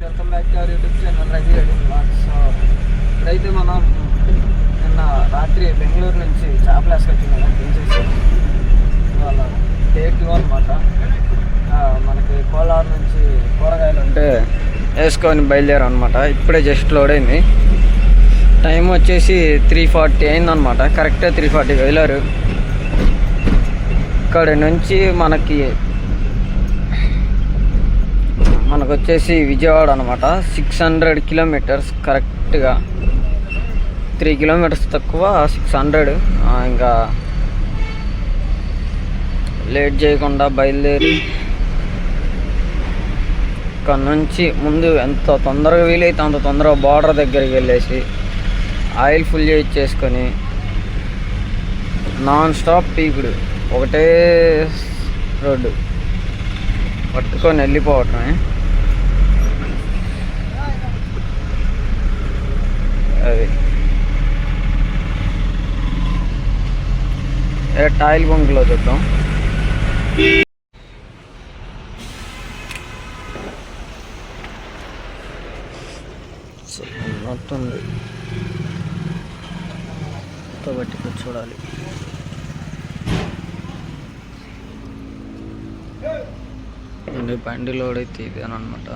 Welcome back to our YouTube channel Ravi Reddy blogs. So ఇప్పుడైతే మనం నిన్న రాత్రి బెంగళూరు నుంచి చేపలు వేసుకొచ్చింది కదా దించేసి ఇవాళ డే టూ అనమాట మనకి కోలార్ నుంచి కూరగాయలు ఉంటే వేసుకొని బయలుదేరాం అనమాట ఇప్పుడే జస్ట్ లోడ్ అయింది. టైం వచ్చేసి త్రీ ఫార్టీ అయిందనమాట కరెక్ట్గా త్రీ ఫార్టీ వెళ్ళారు ఇక్కడ నుంచి మనకి మనకు వచ్చేసి విజయవాడ అనమాట సిక్స్ హండ్రెడ్ కిలోమీటర్స్ కరెక్ట్గా త్రీ కిలోమీటర్స్ తక్కువ సిక్స్ హండ్రెడ్ ఇంకా లేట్ చేయకుండా బయలుదేరి ఇక్కడ నుంచి ముందు ఎంత తొందరగా వీలైతే అంత తొందరగా బార్డర్ దగ్గరికి వెళ్ళేసి ఆయిల్ ఫుల్ చేయించేసుకొని నాన్ స్టాప్ పీకుడు. ఒకటే రోడ్డు. పట్టుకొని వెళ్ళిపోవటమే. అది. టాయిల్ బంక్లో చూద్దాం. ఉంది కాబట్టి చూడాలి. బండి లోడ్ అయితే ఇదేనమాట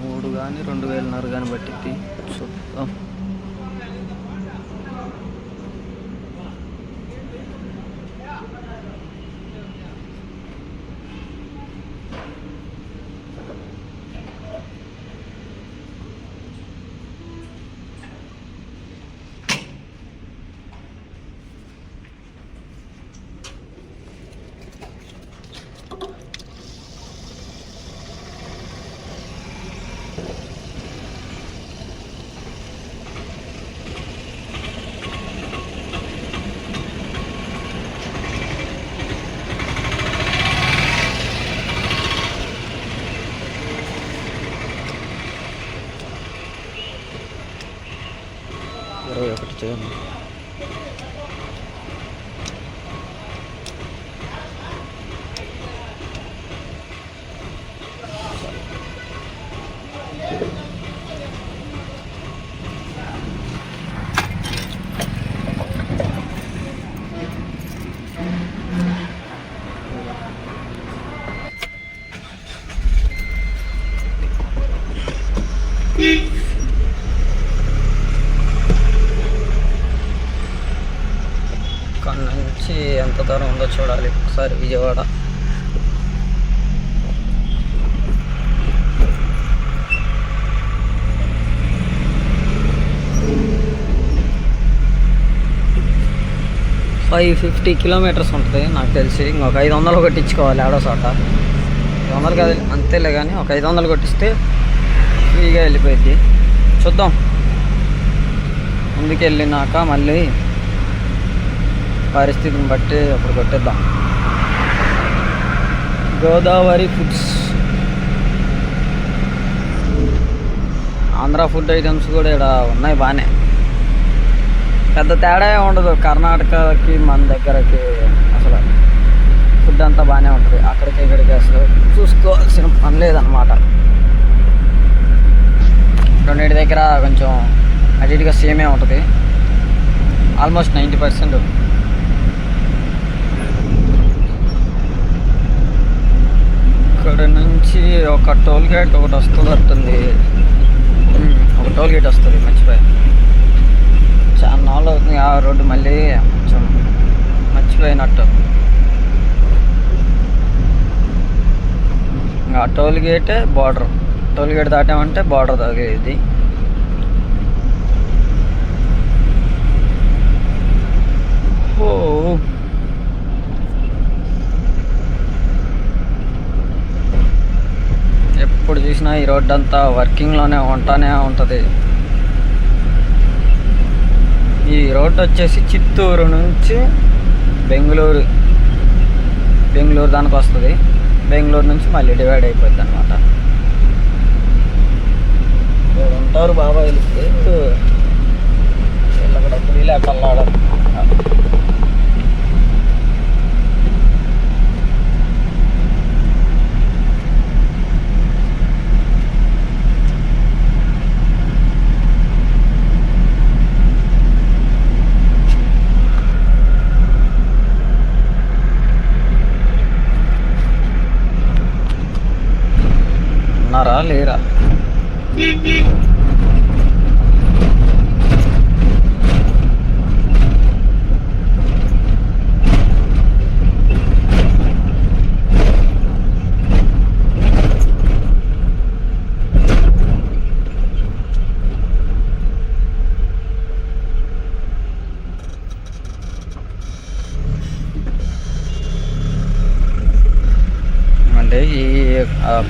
మూడు కానీ రెండు వేలన్నర కానీ పట్టింది చూద్దాం ఇరవై ఒకటి చేయండి ఇక్కడ నుంచి ఎంత దూరం ఉందో చూడాలి ఒకసారి విజయవాడ. ఫైవ్ ఫిఫ్టీ కిలోమీటర్స్ ఉంటుంది నాకు తెలిసి. ఇంకొక ఐదు వందలు కొట్టించుకోవాలి ఆడో చోట. ఐదు వందలు కాదు అంతేలే కానీ ఒక ఐదు వందలు కొట్టిస్తే ఫ్రీగా వెళ్ళిపోయింది చూద్దాం. ముందుకు వెళ్ళినాక మళ్ళీ పరిస్థితిని బట్టి అప్పుడు కొట్టేద్దాం. Godavari foods. Andhra food items కూడా ఇక్కడ ఉన్నాయి బాగానే. పెద్ద తేడా ఉండదు. కర్ణాటకకి మన దగ్గరకి అసలు ఫుడ్ అంతా బాగానే ఉంటుంది. అక్కడికి ఇక్కడికి అసలు చూసుకోవాల్సిన పని లేదనమాట రెండింటి దగ్గర కొంచెం అటు ఇటుగా సేమే ఉంటుంది. ఆల్మోస్ట్ నైంటీ పర్సెంట్ ఇక్కడ నుంచి ఒక టోల్ గేట్ ఒకటి వస్తుంది వస్తుంది ఒక టోల్ గేట్ వస్తుంది మర్చిపోయి. చాలా నాలుగు అవుతుంది ఆ రోడ్డు మళ్ళీ కొంచెం మర్చిపోయినట్టు. ఆ టోల్ గేటే బార్డర్. టోల్ గేట్ దాటామంటే బార్డర్ తగ్గేది ఎప్పుడు చూసినా ఈ రోడ్డు అంతా వర్కింగ్లోనే ఉంటానే ఉంటుంది. ఈ రోడ్డు వచ్చేసి చిత్తూరు నుంచి బెంగళూరు. బెంగళూరు దానికి వస్తుంది. బెంగళూరు నుంచి మళ్ళీ డివైడ్ అయిపోద్ది అనమాట ఉంటారు బాబాయ్ వెళ్తే వీళ్ళక్కడ వీళ్ళే పల్లాడ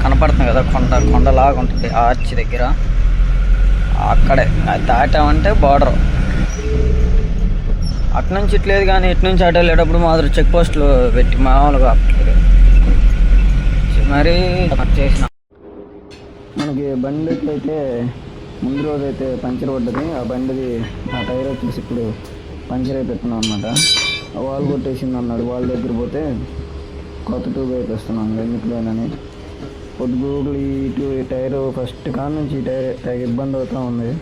కనపడుతుంది కదా కొండ కొండలాగా ఉంటుంది ఆ ఆర్చి దగ్గర. అక్కడే అది దాటామంటే బార్డర్ అటు నుంచి ఇట్లేదు కానీ ఇటు నుంచి అటు వెళ్ళేటప్పుడు మాత్రం చెక్ పోస్టులు పెట్టి మామూలుగా మరి చేసిన. మనకి బండికి అయితే ముందు రోజు అయితే పంచర్ పడ్డది ఆ బండిది ఆ టైర్ వచ్చేసి ఇప్పుడు పంచర్ అయిపోతున్నాం అనమాట వాల్ కొట్టేసింది అన్నాడు. వాళ్ళ దగ్గర పోతే కొత్త ట్యూబ్ వేపిస్తున్నాం ఎందుకులేనని పొద్దుగూగులు ట్యూ ఈ టైర్ ఫస్ట్ కాడ నుంచి టైర్ టైర్ ఇబ్బంది అవుతూ ఉంది.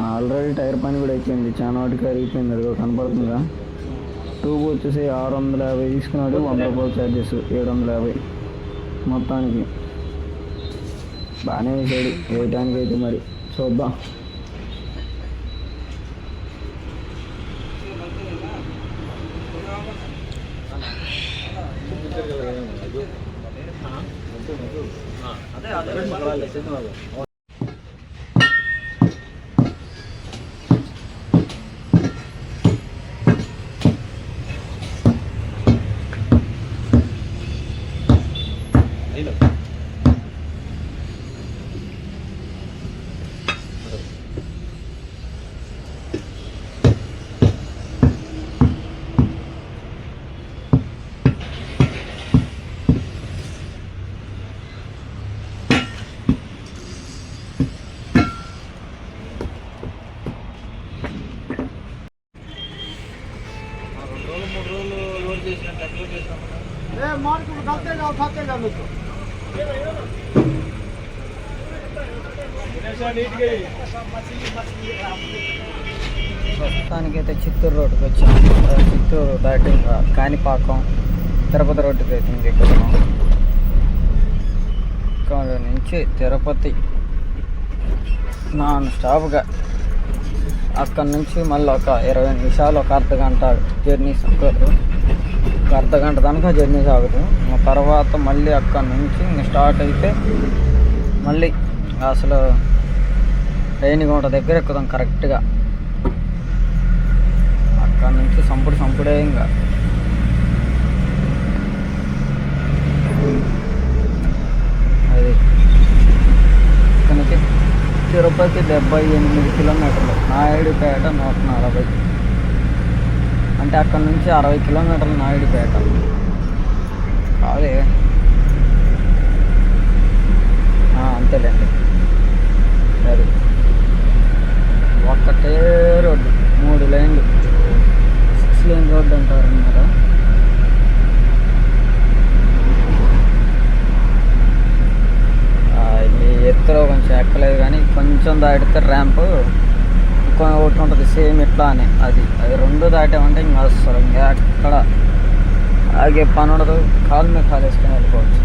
ఆల్రెడీ టైర్ పని కూడా అయిపోయింది. చాలా వాటికి అరిగిపోయింది. అది కనపడుతుందా? ట్యూబ్ వచ్చేసి ఆరు వందల యాభై తీసుకున్నాడు. వంద రూపాయలు ఛార్జెస్ ఏడు వందల యాభై. మొత్తానికి బాగానే వేసాడు వేయటానికి అయితే మరి. చూద్దాం. este nuevo. ప్రస్తుతానికైతే చిత్తూరు రోడ్డుకి వచ్చాము చిత్తూరు దాటి కాణిపాకం తిరుపతి రోడ్డుకి అయితే దిగుతున్నాం ఇక్కడ నుంచి తిరుపతి నాన్ స్టాప్గా అక్కడ నుంచి మళ్ళీ ఒక ఇరవై నిమిషాలు ఒక అర్ధ గంట జర్నీ సాగదు ఒక అర్ధ గంట దాకా జర్నీ సాగదు తర్వాత మళ్ళీ అక్కడ నుంచి స్టార్ట్ అయితే మళ్ళీ అసలు రేణిగుంట దగ్గర ఎక్కుదాం కరెక్ట్గా. అక్కడ నుంచి సంపుడు సంపుడే ఇంకా. అది ఇక్కడ నుంచి తిరుపతి డెబ్బై ఎనిమిది కిలోమీటర్లు. నాయుడుపేట నూట నలభై. అంటే అక్కడ నుంచి అరవై కిలోమీటర్లు నాయుడుపేట. అదే. అంతేలేండి. సరే. ఒక్కటే రోడ్డు మూడు లైన్లు. సిక్స్ లైన్ రోడ్డు అంటారు అన్నమాట. ఇది ఎత్తులో కొంచెం ఎక్కలేదు కానీ కొంచెం దాటితే ర్యాంప్ ఇంకో ఒకటి ఉంటుంది సేమ్ ఇట్లా అని అది అది రెండు దాటామంటే ఇంకా అసలు ఇంకా ఎక్కడ ఆగే పని ఉండదు కాలు మీద కాలు వేసుకొని వెళ్ళిపోవచ్చు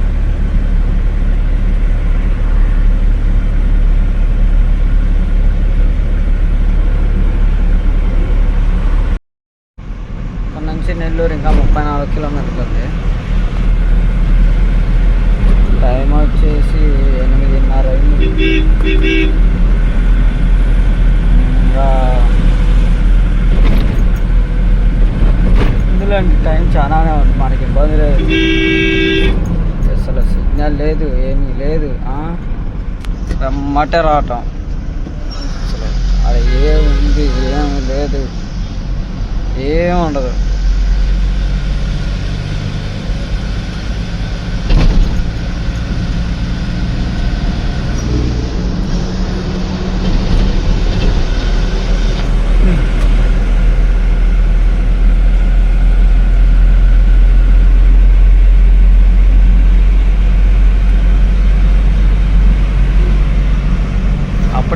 ఇక్కడ నుంచి నెల్లూరు ఇంకా ముప్పై నాలుగు కిలోమీటర్లు ఉంది టైం వచ్చేసి ఎనిమిదిన్నర అయింది ఇంకా ఇందులో టైం చాలానే ఉంది. మనకి ఇబ్బంది లేదు. అసలు సిగ్నల్ లేదు ఏమీ లేదు రమ్మటే రావటం. అసలు అది ఏముంది ఏమి లేదు. ఏం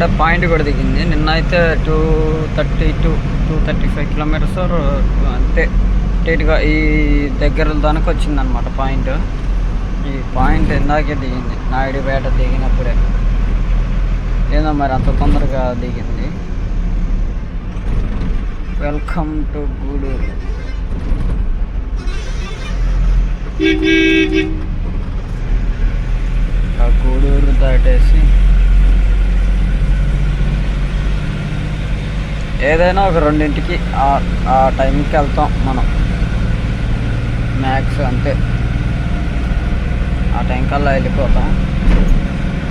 ఉండదు పాయింట్ కూడా దిగింది నిన్న అయితే two thirty two two thirty five kilometres అంతే స్ట్రైట్గా ఈ దగ్గర దానికి వచ్చిందనమాట పాయింట్ ఈ పాయింట్ ఇందాకే దిగింది నాయుడుపేట దిగినప్పుడే ఏదో మరి అంత తొందరగా దిగింది వెల్కమ్ టు గూడూరు ఆ గూడూరు దాటేసి ఏదైనా ఒక రెండింటికి ఆ- టైంకి వెళ్తాం మనం. మ్యాక్స్ అంతే. ఆ టైం కల్లా వెళ్ళిపోతాం.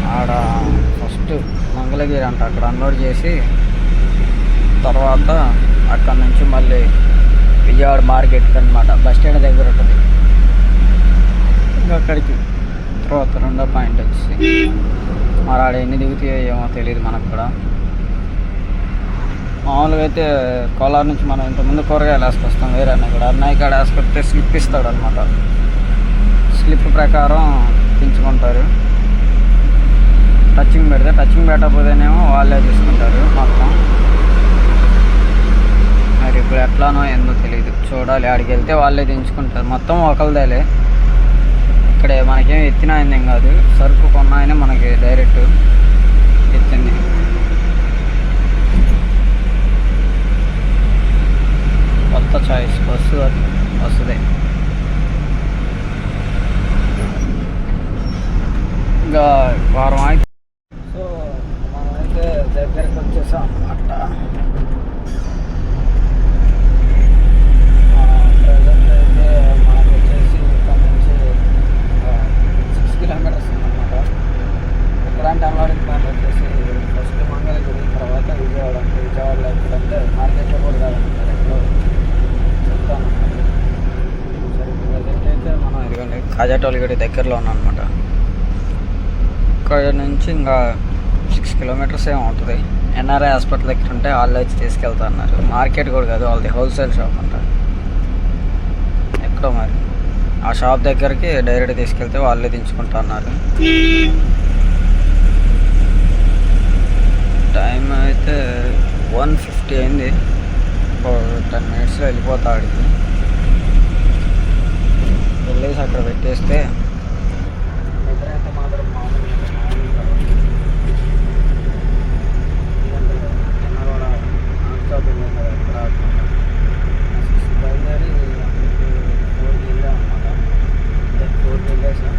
ఆడ ఫస్ట్ మంగళగిరి అంట అక్కడ అన్లోడ్ చేసి తర్వాత అక్కడ నుంచి మళ్ళీ విజయవాడ మార్కెట్కి అనమాట బస్ స్టాండ్ దగ్గర ఉంటుంది. ఇంకా అక్కడికి తర్వాత రెండో పాయింట్ వచ్చి మరి ఆడ ఎన్ని దిగుతాయో ఏమో తెలియదు మనకు కూడా. మామూలుగా అయితే కోలార్ నుంచి మనం ఇంతకుముందు కూరగాయలు వేసుకొస్తాం వేరే అన్నయ్య కూడా. అన్నయ్య కాడ వేసుకొస్తే స్లిప్ ఇస్తాడు అనమాట స్లిప్ ప్రకారం పెంచుకుంటారు. టచింగ్ పెడితే టచింగ్ పెట్టకపోతేనేమో వాళ్ళే తీసుకుంటారు మొత్తం. మరి ఇప్పుడు ఎట్లానో ఏందో తెలియదు చూడాలి ఆడికి వెళ్తే వాళ్ళే దించుకుంటారు. మొత్తం ఒకరిదేలే ఇక్కడ మనకేం ఎత్తిన ఆయన ఏం కాదు. సరుకు కొన్న మనకి డైరెక్ట్ ఎత్తింది. కొత్త చాయిస్ బస్సు బస్సుదే ఇంకా వారం అయితే సో మనమైతే దగ్గరికి వచ్చేసాం అన్నమాట ప్రజెంట్ అయితే మనకు వచ్చేసి ఇక్కడ నుంచి సిక్స్ కిలోమీటర్స్ ఉందన్నమాట ఇక్కడంటే అన్లోడింగ్ పాయింట్ వచ్చేసి ఫస్ట్ మంగళగిరి తర్వాత విజయవాడ అంటే విజయవాడలో ఎక్కడంటే మార్కెట్లో కూడా కాదన్నమాట ఎక్కడో చెప్తాను సరే ప్రజెంట్ అయితే మనం ఇదిగోండి కాజాటోలిగడి దగ్గరలో ఉన్నాం అనమాట ఇక్కడ నుంచి ఇంకా సిక్స్ కిలోమీటర్స్ ఏమో ఉంటుంది ఎన్ఆర్ఐ హాస్పిటల్ దగ్గర ఉంటే వాళ్ళు వచ్చి తీసుకెళ్తా అన్నారు. మార్కెట్ కూడా కాదు వాళ్ళది హోల్సేల్ షాప్ అంట. ఎక్కడో మరి. ఆ షాప్ దగ్గరికి డైరెక్ట్ తీసుకెళ్తే వాళ్ళే దించుకుంటా అన్నారు. టైం అయితే వన్ ఫిఫ్టీ అయింది. టెన్ మినిట్స్లో వెళ్ళిపోతా ఆడికి వెళ్ళేసి అక్కడ పెట్టేస్తే నిద్ర అయితే మాత్రం మామూలుగా మామూలుగా ఎందుకంటే నిన్న కూడా నాన్ స్టాప్ వెళ్ళాం కదా వెళ్ళేసి అక్కడ పెట్టేస్తే బయలుదేరి ఫోర్కి వెళ్ళాం అనమాట ఫోర్కి వెళ్ళేసాం